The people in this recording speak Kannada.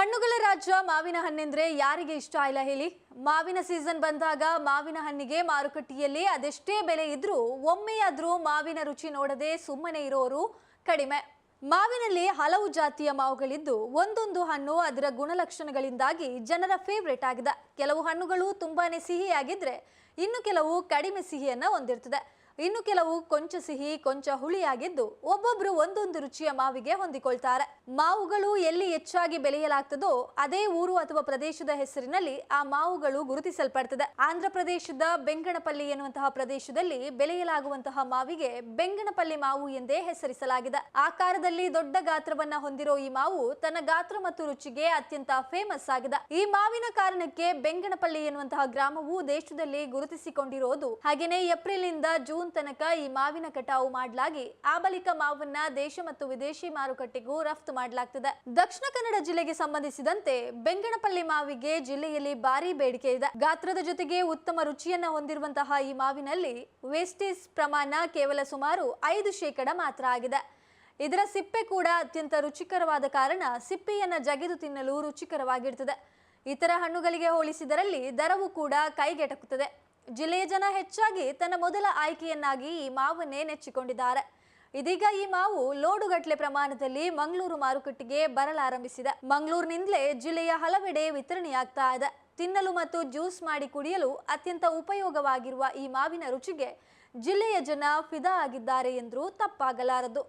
ಹಣ್ಣುಗಳ ರಾಜ್ಯ ಮಾವಿನ ಹಣ್ಣೆಂದ್ರೆ ಯಾರಿಗೆ ಇಷ್ಟ ಇಲ್ಲ ಹೇಳಿ? ಮಾವಿನ ಸೀಸನ್ ಬಂದಾಗ ಮಾವಿನ ಹಣ್ಣಿಗೆ ಮಾರುಕಟ್ಟೆಯಲ್ಲಿ ಅದೆಷ್ಟೇ ಬೆಲೆ ಇದ್ರೂ ಒಮ್ಮೆಯಾದರೂ ಮಾವಿನ ರುಚಿ ನೋಡದೆ ಸುಮ್ಮನೆ ಇರೋರು ಕಡಿಮೆ. ಮಾವಿನಲ್ಲಿ ಹಲವು ಜಾತಿಯ ಮಾವುಗಳಿದ್ದು ಒಂದೊಂದು ಹಣ್ಣು ಅದರ ಗುಣಲಕ್ಷಣಗಳಿಂದಾಗಿ ಜನರ ಫೇವ್ರೇಟ್ ಆಗಿದೆ. ಕೆಲವು ಹಣ್ಣುಗಳು ತುಂಬಾನೇ ಸಿಹಿಯಾಗಿದ್ರೆ ಇನ್ನು ಕೆಲವು ಕಡಿಮೆ ಸಿಹಿಯನ್ನ ಹೊಂದಿರ್ತದೆ. ಇನ್ನು ಕೆಲವು ಕೊಂಚ ಸಿಹಿ, ಕೊಂಚ ಹುಳಿಯಾಗಿದ್ದು ಒಬ್ಬೊಬ್ರು ಒಂದೊಂದು ರುಚಿಯ ಮಾವಿಗೆ ಹೊಂದಿಕೊಳ್ತಾರೆ. ಮಾವುಗಳು ಎಲ್ಲಿ ಹೆಚ್ಚಾಗಿ ಬೆಳೆಯಲಾಗ್ತದೋ ಅದೇ ಊರು ಅಥವಾ ಪ್ರದೇಶದ ಹೆಸರಿನಲ್ಲಿ ಆ ಮಾವುಗಳು ಗುರುತಿಸಲ್ಪಡ್ತದೆ. ಆಂಧ್ರ ಪ್ರದೇಶದ ಬೆಂಗಣಪಲ್ಲಿ ಎನ್ನುವಂತಹ ಪ್ರದೇಶದಲ್ಲಿ ಬೆಳೆಯಲಾಗುವಂತಹ ಮಾವಿಗೆ ಬೆಂಗಣಪಲ್ಲಿ ಮಾವು ಎಂದೇ ಹೆಸರಿಸಲಾಗಿದೆ. ಆಕಾರದಲ್ಲಿ ದೊಡ್ಡ ಗಾತ್ರವನ್ನ ಹೊಂದಿರೋ ಈ ಮಾವು ತನ್ನ ಗಾತ್ರ ಮತ್ತು ರುಚಿಗೆ ಅತ್ಯಂತ ಫೇಮಸ್ ಆಗಿದೆ. ಈ ಮಾವಿನ ಕಾರಣಕ್ಕೆ ಬೆಂಗಣಪಲ್ಲಿ ಎನ್ನುವಂತಹ ಗ್ರಾಮವು ದೇಶದಲ್ಲಿ ಗುರುತಿಸಿಕೊಂಡಿರೋದು. ಹಾಗೇನೆ ಏಪ್ರಿಲ್ನಿಂದ ಜೂನ್ ತನಕ ಈ ಮಾವಿನ ಕಟಾವು ಮಾಡಲಾಗಿ, ಆ ಬಳಿಕ ಮಾವನ್ನ ದೇಶ ಮತ್ತು ವಿದೇಶಿ ಮಾರುಕಟ್ಟೆಗೂ ರಫ್ತು ಮಾಡಲಾಗ್ತದೆ. ದಕ್ಷಿಣ ಕನ್ನಡ ಜಿಲ್ಲೆಗೆ ಸಂಬಂಧಿಸಿದಂತೆ ಬೆಂಗಣಪಲ್ಲಿ ಮಾವಿಗೆ ಜಿಲ್ಲೆಯಲ್ಲಿ ಭಾರಿ ಬೇಡಿಕೆ ಇದೆ. ಗಾತ್ರದ ಜೊತೆಗೆ ಉತ್ತಮ ರುಚಿಯನ್ನ ಹೊಂದಿರುವಂತಹ ಈ ಮಾವಿನಲ್ಲಿ ವೇಸ್ಟೇಜ್ ಪ್ರಮಾಣ ಕೇವಲ ಸುಮಾರು ಐದು ಶೇಕಡ ಮಾತ್ರ ಆಗಿದೆ. ಇದರ ಸಿಪ್ಪೆ ಕೂಡ ಅತ್ಯಂತ ರುಚಿಕರವಾದ ಕಾರಣ ಸಿಪ್ಪೆಯನ್ನ ಜಗೆದು ತಿನ್ನಲು ರುಚಿಕರವಾಗಿರ್ತದೆ. ಇತರ ಹಣ್ಣುಗಳಿಗೆ ಹೋಲಿಸಿದರಲ್ಲಿ ದರವು ಕೂಡ ಕೈಗೆಟಕುತ್ತದೆ. ಜಿಲ್ಲೆಯ ಜನ ಹೆಚ್ಚಾಗಿ ತನ್ನ ಮೊದಲ ಆಯ್ಕೆಯನ್ನಾಗಿ ಈ ಮಾವನ್ನೇ ನೆಚ್ಚಿಕೊಂಡಿದ್ದಾರೆ. ಇದೀಗ ಈ ಮಾವು ಲೋಡುಗಟ್ಟಲೆ ಪ್ರಮಾಣದಲ್ಲಿ ಮಂಗಳೂರು ಮಾರುಕಟ್ಟೆಗೆ ಬರಲಾರಂಭಿಸಿದೆ ಮಂಗಳೂರಿನಿಂದಲೇ ಜಿಲ್ಲೆಯ ಹಲವೆಡೆ ವಿತರಣೆಯಾಗ್ತಾ ಇದೆ. ತಿನ್ನಲು ಮತ್ತು ಜ್ಯೂಸ್ ಮಾಡಿ ಕುಡಿಯಲು ಅತ್ಯಂತ ಉಪಯೋಗವಾಗಿರುವ ಈ ಮಾವಿನ ರುಚಿಗೆ ಜಿಲ್ಲೆಯ ಜನ ಫಿದಾ ಆಗಿದ್ದಾರೆ ಎಂದರೂ ತಪ್ಪಾಗಲಾರದು.